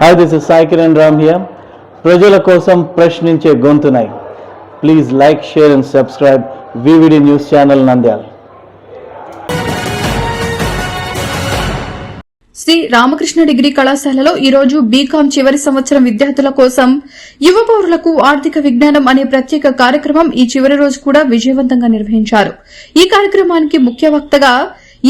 Hi this is Sai Kiran Ram here ప్రజల కోసం ప్రశ్నించే గొంతునై. Please like share and subscribe VVD news channel Nandyal Sri Ramakrishna degree కళాశాలలో ఈ రోజు BCom చివరి సంవత్సరం విద్యార్థుల కోసం యువ పౌరులకు ఆర్థిక విజ్ఞానం అనే ప్రత్యేక కార్యక్రమం ఈ చివరి రోజు కూడా విజయవంతంగా నిర్వహించారు. ఈ కార్యక్రమానికి ముఖ్య వక్తగా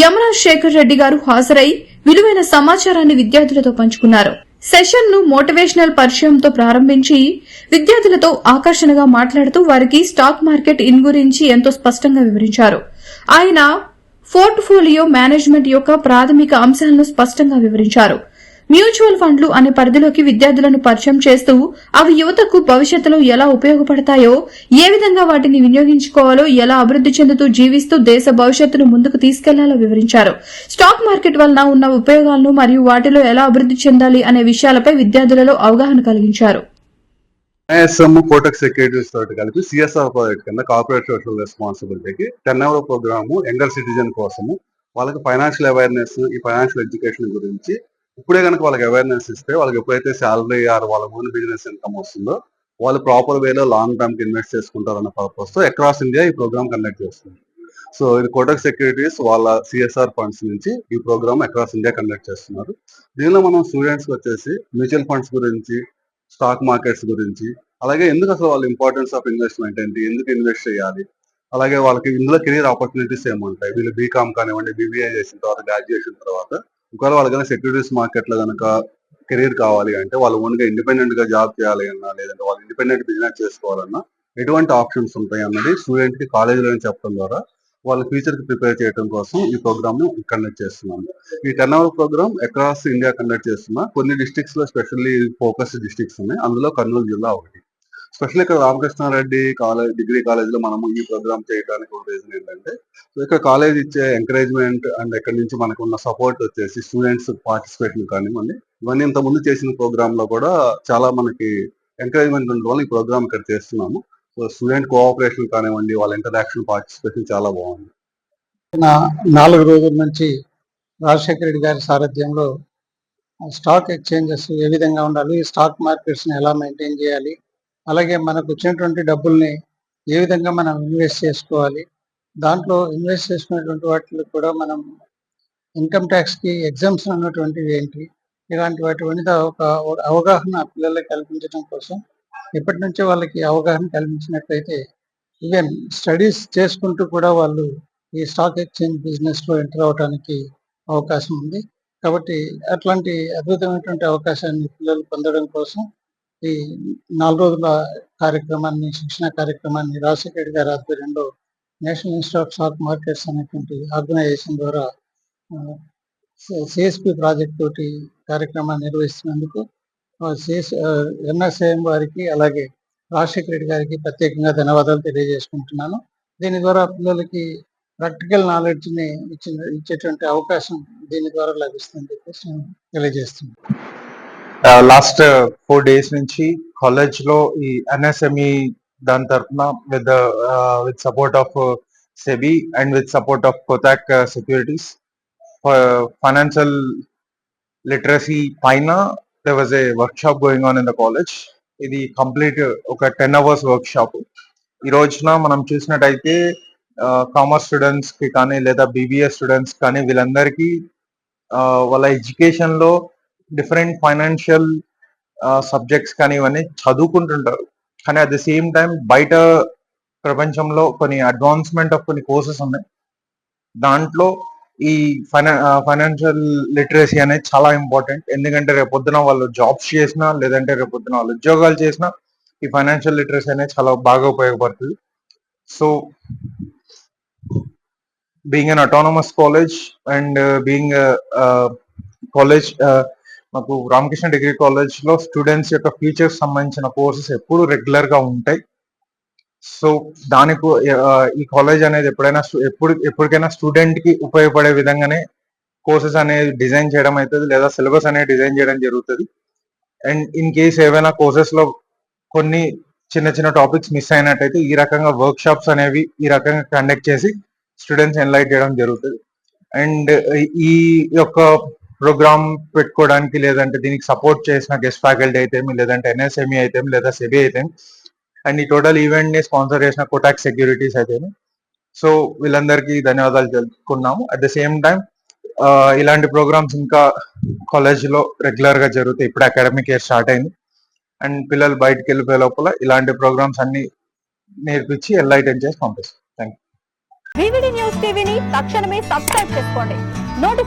యమునా శేఖర్ రెడ్డి గారు హాజరై విలువైన సమాచారాన్ని విద్యార్థులతో పంచుకున్నారు. సెషన్ను మోటివేషనల్ పరిచయంతో ప్రారంభించి విద్యార్థులతో ఆకర్షణగా మాట్లాడుతూ వారికి స్టాక్ మార్కెట్ ఇన్ గురించి ఎంతో స్పష్టంగా వివరించారు. ఆయన పోర్ట్ఫోలియో మేనేజ్మెంట్ యొక్క ప్రాథమిక అంశాలను స్పష్టంగా వివరించారు. మ్యూచువల్ ఫండ్లు అనే పరిధిలోకి విద్యార్థులను పరిచయం చేస్తూ అవి యువతకు భవిష్యత్తులో ఎలా ఉపయోగపడతాయో ఏ విధంగా వాటిని వినియోగించుకోవాలో ఎలా అభివృద్ది చెందుతూ జీవిస్తూ దేశ భవిష్యత్తును ముందుకు తీసుకెళ్ళాలో వివరించారు. స్టాక్ మార్కెట్ వలన ఉన్న ఉపయోగాలను మరియు వాటిలో ఎలా అభివృద్ది చెందాలి అనే విషయాలపై విద్యార్థులలో అవగాహన కలిగించారు. ఐఎస్ఎం కోటక్ సెక్యూరిటీస్ తోటి కలిపి సిఎస్ఆర్ ప్రాజెక్ట్ కింద corporate social రెస్పాన్సిబిలిటీకి ten hour programme younger citizen కోసము వాళ్ళకి ఫైనాన్షియల్ అవేర్నెస్ ఈ ఫైనాన్షియల్ ఎడ్యుకేషన్ గురించి ఇప్పుడే కనుక వాళ్ళకి అవేర్నెస్ ఇస్తే వాళ్ళకి ఎప్పుడైతే శాలరీ ఆర్ వాళ్ళ ఓన్ బిజినెస్ ఇన్కమ్ వస్తుందో వాళ్ళు ప్రాపర్ వేలో లాంగ్ టర్మ్కి ఇన్వెస్ట్ చేసుకుంటారన్న పర్పస్తో అక్రాస్ ఇండియా ఈ ప్రోగ్రామ్ కండక్ట్ చేస్తుంది. సో ఇది కోటక్ సెక్యూరిటీస్ వాళ్ళ సిఎస్ఆర్ ఫండ్స్ నుంచి ఈ ప్రోగ్రామ్ అక్రాస్ ఇండియా కండక్ట్ చేస్తున్నారు. దీనిలో మనం స్టూడెంట్స్ వచ్చేసి మ్యూచువల్ ఫండ్స్ గురించి స్టాక్ మార్కెట్స్ గురించి అలాగే ఎందుకు అసలు వాళ్ళ ఇంపార్టెన్స్ ఆఫ్ ఇన్వెస్ట్మెంట్ ఏంటి ఎందుకు ఇన్వెస్ట్ చేయాలి అలాగే వాళ్ళకి ఇందులో కెరీర్ ఆపర్చునిటీస్ ఏముంటాయి వీళ్ళు బీకామ్ కానివ్వండి బీబీఏ చేసిన తర్వాత గ్రాడ్యుయేషన్ తర్వాత ఒకవేళ వాళ్ళకైనా సెక్యూరిటీస్ మార్కెట్లో కనుక కెరీర్ కావాలి అంటే వాళ్ళు ఓన్గా ఇండిపెండెంట్గా జాబ్ చేయాలి అన్నా లేదంటే వాళ్ళు ఇండిపెండెంట్ బిజినెస్ చేసుకోవాలన్నా ఎటువంటి ఆప్షన్స్ ఉంటాయి అన్నది స్టూడెంట్కి కాలేజీలో చెప్పడం ద్వారా వాళ్ళ ఫ్యూచర్కి ప్రిపేర్ చేయడం కోసం ఈ ప్రోగ్రామ్ కండక్ట్ చేస్తున్నాము. ఈ ten hour programme across India conduct చేస్తున్నా. కొన్ని డిస్ట్రిక్ట్స్లో స్పెషల్లీ ఫోకస్ డిస్ట్రిక్ట్స్ ఉన్నాయి. అందులో కర్నూలు జిల్లా ఒకటి. స్పెషల్ ఇక్కడ రామకృష్ణారెడ్డి కాలేజ్ డిగ్రీ కాలేజ్లో మనము ఈ ప్రోగ్రామ్ చేయడానికి ఒక రీజన్ ఏంటంటే సో ఇక్కడ కాలేజ్ ఇచ్చే ఎంకరేజ్మెంట్ అండ్ ఇక్కడ నుంచి మనకు ఉన్న సపోర్ట్ వచ్చేసి స్టూడెంట్స్ పార్టిసిపేషన్ కానివ్వండి. ఇవన్నీ ఇంత ముందు చేసిన ప్రోగ్రామ్లో కూడా చాలా మనకి ఎంకరేజ్మెంట్ ఉండడం వల్ల ఈ ప్రోగ్రామ్ ఇక్కడ చేస్తున్నాము. సో స్టూడెంట్ కోఆపరేషన్ కానివ్వండి వాళ్ళ ఇంటరాక్షన్ పార్టిసిపేషన్ చాలా బాగుంది. నా నాలుగు రోజుల నుంచి రాజశేఖర రెడ్డి గారి సారథ్యంలో స్టాక్ ఎక్స్చేంజెస్ ఏ విధంగా ఉండాలి స్టాక్ మార్కెట్స్ని ఎలా మెయింటైన్ చేయాలి అలాగే మనకు వచ్చినటువంటి డబ్బుల్ని ఏ విధంగా మనం ఇన్వెస్ట్ చేసుకోవాలి దాంట్లో ఇన్వెస్ట్ చేసుకున్నటువంటి వాటిలో కూడా మనం ఇన్కమ్ ట్యాక్స్కి ఎగ్జామ్షన్ ఉన్నటువంటివి ఏంటి ఇలాంటి వాటి మీద ఒక అవగాహన పిల్లలకు కల్పించడం కోసం ఇప్పటి నుంచే వాళ్ళకి అవగాహన కల్పించినట్లయితే ఈవెన్ స్టడీస్ చేసుకుంటూ కూడా వాళ్ళు ఈ స్టాక్ ఎక్స్చేంజ్ బిజినెస్లో ఎంటర్ అవడానికి అవకాశం ఉంది. కాబట్టి అట్లాంటి అద్భుతమైనటువంటి అవకాశాన్ని పిల్లలు పొందడం కోసం ఈ నాలుగు రోజుల కార్యక్రమాన్ని శిక్షణ కార్యక్రమాన్ని రాజశేఖర్ గారి ఆధ్వర్యంలో National Institute of Stock Markets అనేటువంటి ఆర్గనైజేషన్ ద్వారా సిఎస్పి ప్రాజెక్ట్ తోటి కార్యక్రమాన్ని నిర్వహిస్తున్నందుకు సిఎస్ ఎన్ఎస్ఏఎం వారికి అలాగే రాజశేఖర రెడ్డి గారికి ప్రత్యేకంగా ధన్యవాదాలు తెలియజేసుకుంటున్నాను. దీని ద్వారా పిల్లలకి ప్రాక్టికల్ నాలెడ్జ్ని ఇచ్చిన ఇచ్చేటువంటి అవకాశం దీని ద్వారా లభిస్తుందని చెప్పేసి తెలియజేస్తున్నాను. లాస్ట్ ఫోర్ డేస్ నుంచి కాలేజ్లో ఈ ఎన్ఎస్ఎంఈ దాని తరఫున with with support of SEBI and with support of Kotak securities financial literacy పైన they was a workshop going on in the college ఇది కంప్లీట్ ఒక టెన్ అవర్స్ వర్క్ షాప్ ఈ రోజున మనం చూసినట్టయితే కామర్స్ స్టూడెంట్స్కి కానీ లేదా బీబీఏ స్టూడెంట్స్ కానీ వీళ్ళందరికీ వాళ్ళ ఎడ్యుకేషన్లో డిఫరెంట్ ఫైనాన్షియల్ సబ్జెక్ట్స్ కానీ ఇవన్నీ చదువుకుంటుంటారు. కానీ అట్ ద సేమ్ టైం బయట ప్రపంచంలో కొన్ని అడ్వాన్స్మెంట్ ఆఫ్ కొన్ని కోర్సెస్ ఉన్నాయి. దాంట్లో ఈ ఫైనా ఫైనాన్షియల్ లిటరసీ అనేది చాలా ఇంపార్టెంట్ ఎందుకంటే రేపొద్దున వాళ్ళు జాబ్స్ చేసినా లేదంటే రేపు పొద్దున వాళ్ళు ఉద్యోగాలు చేసినా ఈ ఫైనాన్షియల్ లిటరసీ అనేది చాలా బాగా ఉపయోగపడుతుంది. So being an autonomous college and being college మాకు రామకృష్ణ డిగ్రీ కాలేజ్లో స్టూడెంట్స్ యొక్క ఫ్యూచర్ సంబంధించిన కోర్సెస్ ఎప్పుడు రెగ్యులర్గా ఉంటాయి. సో దానికి ఈ కాలేజ్ అనేది ఎప్పుడైనా ఎప్పుడు ఎప్పటికైనా స్టూడెంట్కి ఉపయోగపడే విధంగానే కోర్సెస్ అనేది డిజైన్ చేయడం అవుతుంది లేదా సిలబస్ అనేది డిజైన్ చేయడం జరుగుతుంది. అండ్ ఇన్ కేస్ ఏవైనా కోర్సెస్లో కొన్ని చిన్న చిన్న టాపిక్స్ మిస్ అయినట్టయితే ఈ రకంగా వర్క్ షాప్స్ అనేవి ఈ రకంగా కండక్ట్ చేసి స్టూడెంట్స్ ఎన్లైట్ చేయడం జరుగుతుంది. అండ్ ఈ యొక్క ప్రోగ్రామ్ పెట్టుకోవడానికి లేదంటే దీనికి సపోర్ట్ చేసిన గెస్ట్ ఫ్యాకల్టీ అయితే లేదంటే ఎన్ఎస్ఎంఈ అయితే లేదా సెబీ అయితే అండ్ ఈ టోటల్ ఈవెంట్ని స్పాన్సర్ చేసిన కోటాక్ సెక్యూరిటీస్ అయితే సో వీళ్ళందరికీ ధన్యవాదాలు తెలుపుకున్నాము. అట్ ద సేమ్ టైం ఇలాంటి ప్రోగ్రామ్స్ ఇంకా కాలేజీలో రెగ్యులర్గా జరుగుతాయి. ఇప్పుడు అకాడమిక్ ఇయర్ స్టార్ట్ అయింది. అండ్ పిల్లలు బయటకు వెళ్ళిపోయే లోపల ఇలాంటి ప్రోగ్రామ్స్ అన్ని నేర్పించి ఎల్ఐటెన్ చేసి పంపిస్తాం. థ్యాంక్ యూ న్యూస్ టీవీని తక్షణమే సబ్స్క్రైబ్ చేసుకోండి.